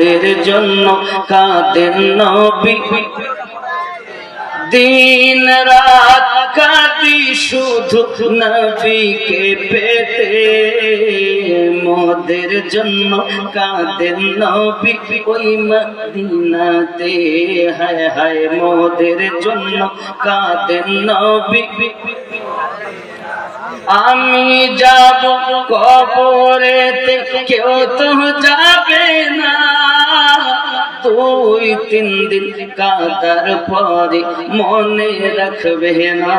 মোদের জন্য কাঁদেন নবী? দিন রাত কাঁদি শুধু নবীকে পেতে। মোদের জন্য কাঁদেন নবী? ওই মদিনাতে হায় হায় মোদের জন্য কাঁদেন নবী? আমি যাব কবরেতে, কেউ তো যাবে না। দুই তিন দিন কাতার পরে মনে রাখবে না।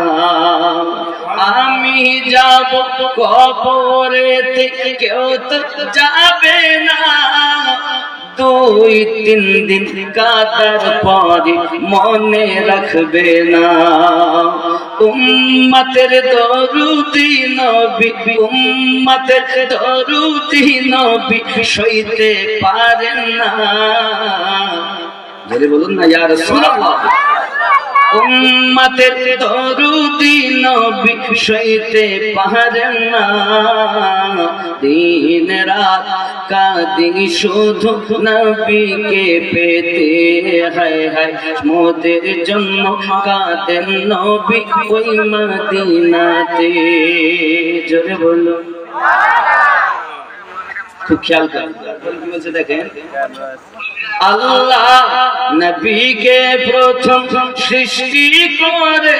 আমি যাব কবরেতে, কেউ তো যাবে না। দুই তিন দিন কাতার পরে মনে রাখবে না। উম্মতের দরুদি নবী, উম্মতের দরুদি নবী সইতে পারেন না। জোরে বলুন না, ইয়া রাসূলুল্লাহ। উম্মতের দরুদি নবী সইতে পারেন না। দিন রাত কাদি শুধু নবীকে পেতে। হায় হায়, মোদের জন্য কাঁদেন নবী ওই মদিনাতে। জোরে বলো। আল্লাহ নবীকে প্রথম সৃষ্টি করে।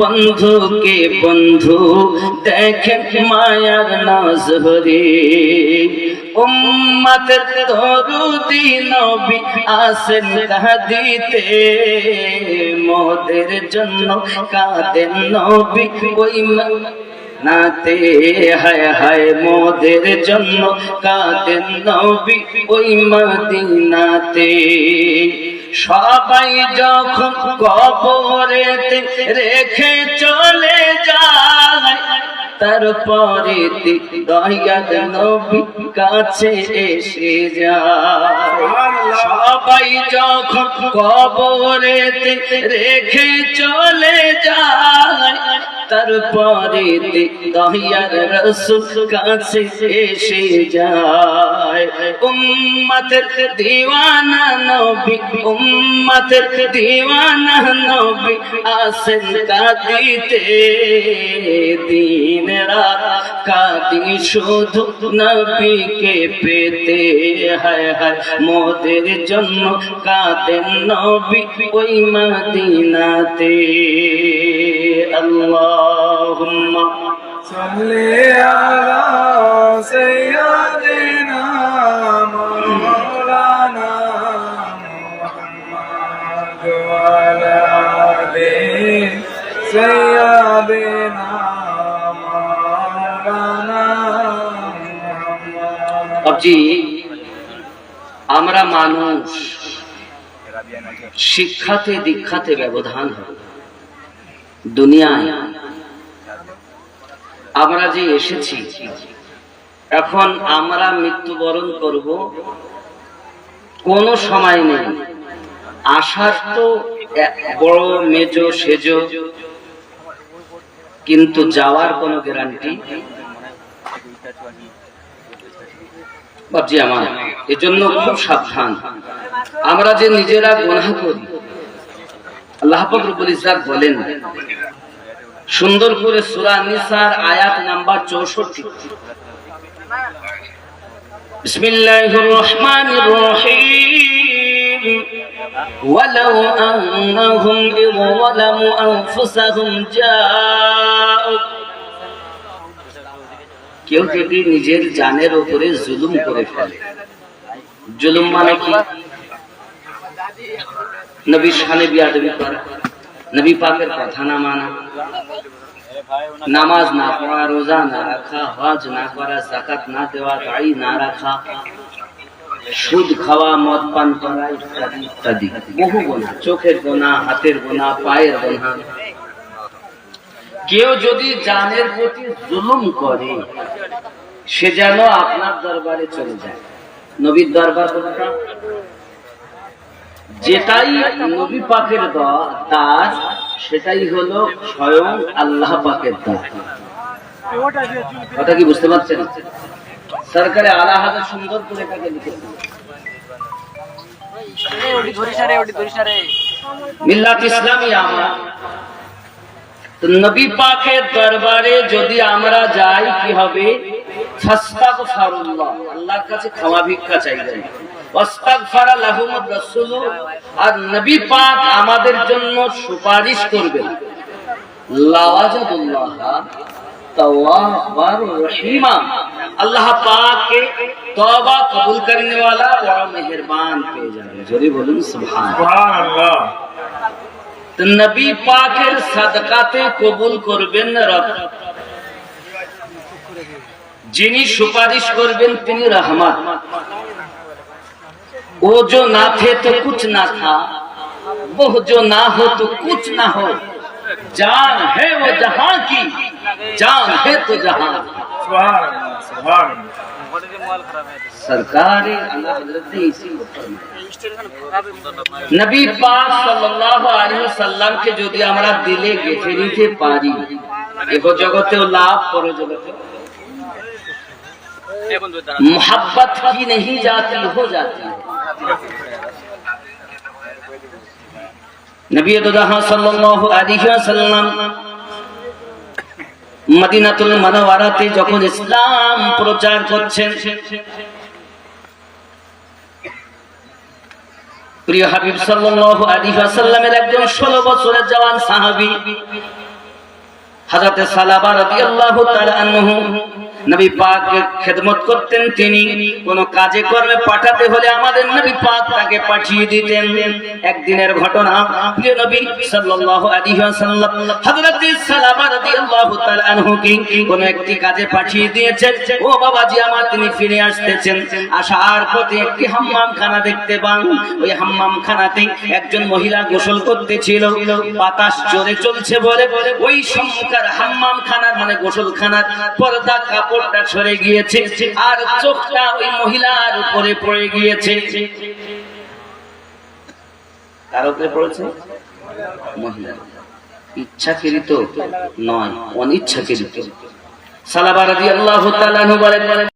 বন্ধুকে বন্ধু দেখেন মায়ার নজরে উম্মতের দরুদি নবী আসেন কাঁদিতে। মোদের জন্য কাঁদেন নবী ওই নাতে হায় হায়, মোদের জন্য কাঁদেন নবী ওই মদিনাতে। সবাই যখন কবরেতে রেখে চলে যায় তারপরে দয়াল নবী কাছে এসে যায়। সবাই যখন কবরেতে রেখে চলে যায় তারপরে দহিয়ার রসুল কাছে এসে যায়। উম্মতের দিওয়ানা নবী, উম্মতের দিওয়ানা নবী আসেন কাঁদিতে। দিন রাত কাঁদি শুধু নবীকে পেতে। হায় হায়, মোদের জন্য কাঁদেন নবী ওই মদিনাতে। আল্লাহুম্মা صل على سيدنا مولانا محمد وعلى آل سيدنا مولانا محمد বাবজি আমরা মানুষ শিক্ষাতে দীক্ষাতে ব্যবধান হবে দুনিয়ায়। আমরা যে এসেছি, এখন আমরা মৃত্যুবরণ করব কোনো সময় নেই। আসার তো বড় মেজ সেজ, কিন্তু যাওয়ার কোনো গ্যারান্টি বাবজি আমার, এজন্য খুব সাবধান। আমরা যে নিজেরা গুনাহ করি আল্লাহ পাক রব্বুল ইজ্জাত বলেন সুন্দর করে সূরা নিসার আয়াত নাম্বার 64 বিসমিল্লাহির রহমানির রহিম ولو أنهم إذ ظلموا أنفسهم جاءوا কেউ যদি নিজের জানের উপরে জুলুম করে ফেলে জুলুম মানে কি নবী শানে বিয়াদবি করা নবী পাকের কথা না মানা। নামাজ না পড়া, রোজা না রাখা, হজ না করা জাকাত না দেওয়া, দাড়ি না রাখা, সুদ খাওয়া, মদ পান করা, ইত্যাদি ইত্যাদি। বহু গোনা, চোখের গোনা, হাতের গোনা, পায়ের গোনা। কেউ যদি জানের প্রতি জুলুম করে, সে যেন আপনার দরবারে চলে যায়। নবীর দরবার কোনটা? যেটাই নবী পাকের দাস সেটাই হলো স্বয়ং আল্লাহ পাকের দাস। কথা কি বুঝতে পারছেন? সরকারে আলা হাজার সুন্দর করে নবী পাকের দরবারে যদি আমরা যাই, কি হবে? আল্লাহর কাছে ভিক্ষা আর নবী পাক আমাদের জন্য সুপারিশ করবেন। আল্লাহ কবুল করনে वाला বড় মেহেরবান পেয়ে যাবে। জোরে বলুন সুবহানাল্লাহ। তো নবী পাকের সাদকাতে কবুল করবেন রব? যিনি সুপারিশ করবেন তিনি রহমত। ও जो ना थे तो कुछ ना था वो जो ना हो तो कुछ ना हो जान है वो जहां की जान है तो जहां সুবহানাল্লাহ সুবহানাল্লাহ सरकार अल्लाह हजरत ने इसी को फरमाया। নবী পাক সাল্লাল্লাহু আলাইহি সাল্লাম কে যদি আমরা দিলে গেঁথে নিতে পারি এহ জগতেও লাভ পর জগতে मोहब्बत की नहीं जाती हो जाती है নবী সাল্লাল্লাহু আলাইহি ওয়াসাল্লাম মদিনাতুল মুনাওয়ারাতে যখন ইসলাম প্রচার করছেন, প্রিয় হাবিব সাল্লাল্লাহু আলাইহি ওয়াসাল্লামের একজন 16 বছরের জওয়ান সাহাবী, হযরতে সালাবা রাদিয়াল্লাহু তাআলা আনহু নবী পাক খেদমত করতেন তিনি। কোন কাজে কর্মে পাঠাতে হলে আমাদের নবী পাক তাকে পাঠিয়ে দিতেন। একদিনের ঘটনা, প্রিয় নবী সাল্লাল্লাহু আলাইহি ওয়াসাল্লাম হযরতে সালাবা রাদিয়াল্লাহু তাআলা আনহু কি কোন একটি কাজে পাঠিয়ে দিয়েছেন। ও বাবাজি আমার, তিনি ফিরে আসতেছেন। আসার পথে একটি হাম্মাম খানা দেখতে পান। ওই হাম্মাম খানাতে একজন মহিলা গোসল করতেছিল। বাতাস জোরে চলছে বলে। ওই সম্মুখার হাম্মাম খানার মানে গোসল খানার পর্দা কাপড়টা সরে গিয়েছে আর চোখটা ওই মহিলার উপরে পড়ে গিয়েছে। কার উপরে পড়েছে? মহিলা ইচ্ছাকৃত নয়, অনিচ্ছাকৃত। সালাবা রাদিয়াল্লাহু তাআলা আনহু বলেন